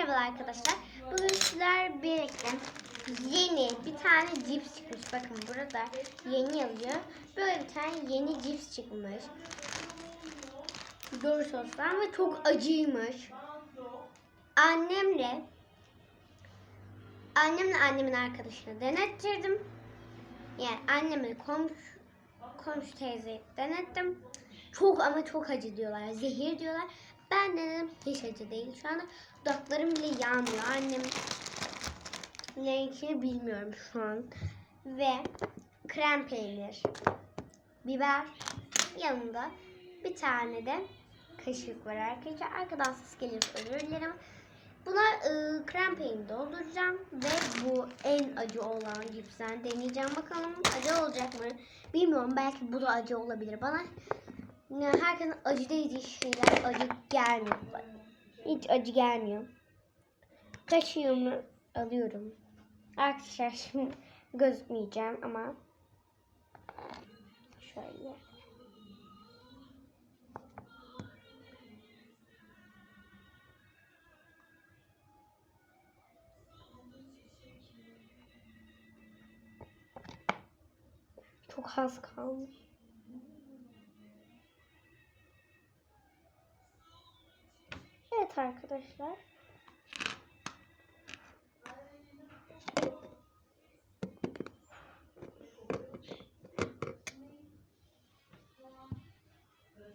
Merhaba arkadaşlar. Bugün sizler birlikte yeni bir tane cips çıkmış. Bakın burada yeni yazıyor. Böyle bir tane yeni cips çıkmış. Doritos'tan ve çok acıymış. Annemle annemle annemin arkadaşına denettirdim. Yani annemle komşu, komşu teyzeyi denettim. Çok ama çok acı diyorlar. Zehir diyorlar. Ben dedim hiç acı değil. Şu anda dudaklarım bile yanmıyor. Annem renkini bilmiyorum şu an. Ve krem peynir, biber yanında bir tane de kaşık var arkadaşlar. Arkadan ses gelir özür dilerim. Buna e, krem peynir dolduracağım ve bu en acı olan cipsten deneyeceğim. Bakalım acı olacak mı? Bilmiyorum belki bu da acı olabilir. Bana ya herkesin acı dediği şeyler acı gelmiyor. Hiç acı gelmiyor. Kaşığımı alıyorum. Arkadaşlar şimdi gözükmeyeceğim ama şöyle. Çok az kalmış. Evet arkadaşlar.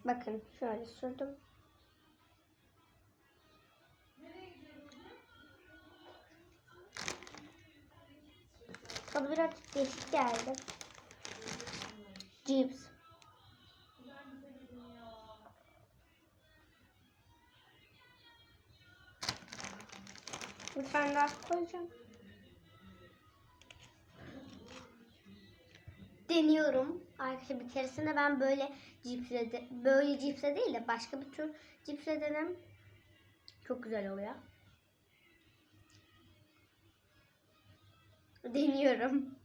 Bakın şöyle sürdüm. Tadı biraz değişik geldi. Cips. Bir tane daha koyacağım. Deniyorum. Arkadaşlar bir keresinde ben böyle cipsle de, böyle cipsle değil de başka bir tür cipsle denem. Çok güzel oluyor. Deniyorum.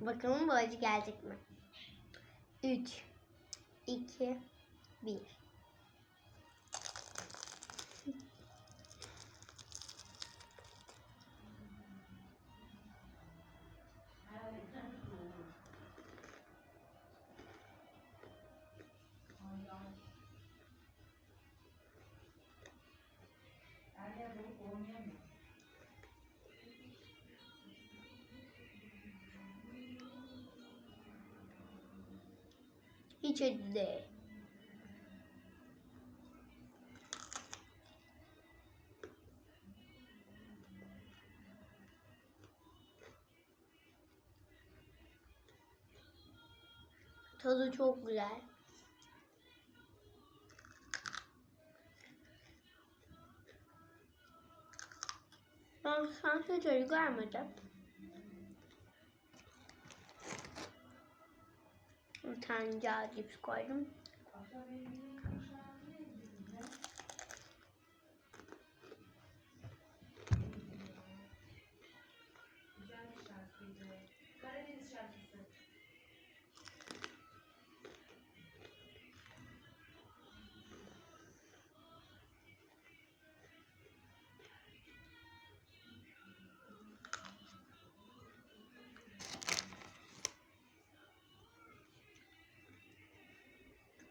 Bakalım bu acı gelecek mi? 3 2 1 Acı değil. Tadı çok güzel. Ben sanki acı görmedim. Tane cips koydum.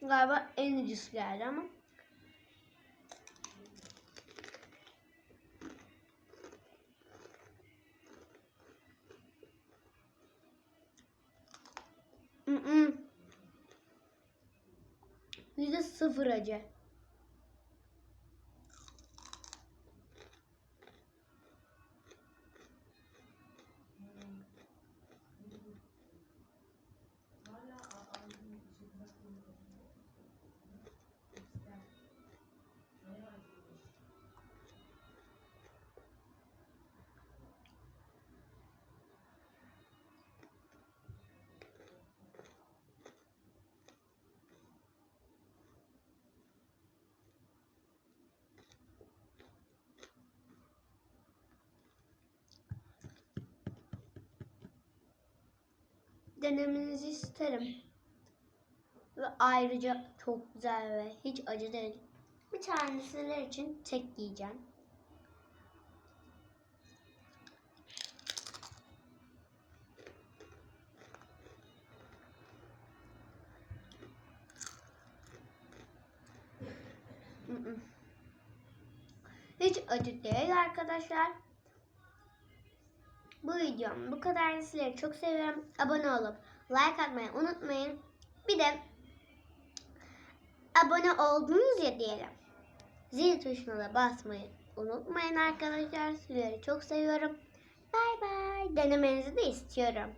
Galiba en ucuz geldi ama. Yüzde sıfır acı. denemenizi isterim. Ve ayrıca çok güzel ve hiç acı değil. Bir tanesiler için tek yiyeceğim. Hiç acı değil arkadaşlar. Bu videom bu kadar. Sizleri çok seviyorum. Abone olup like atmayı unutmayın. Bir de abone oldunuz ya diyelim. Zil tuşuna da basmayı unutmayın arkadaşlar. Sizleri çok seviyorum. Bay bay. Denemenizi de istiyorum.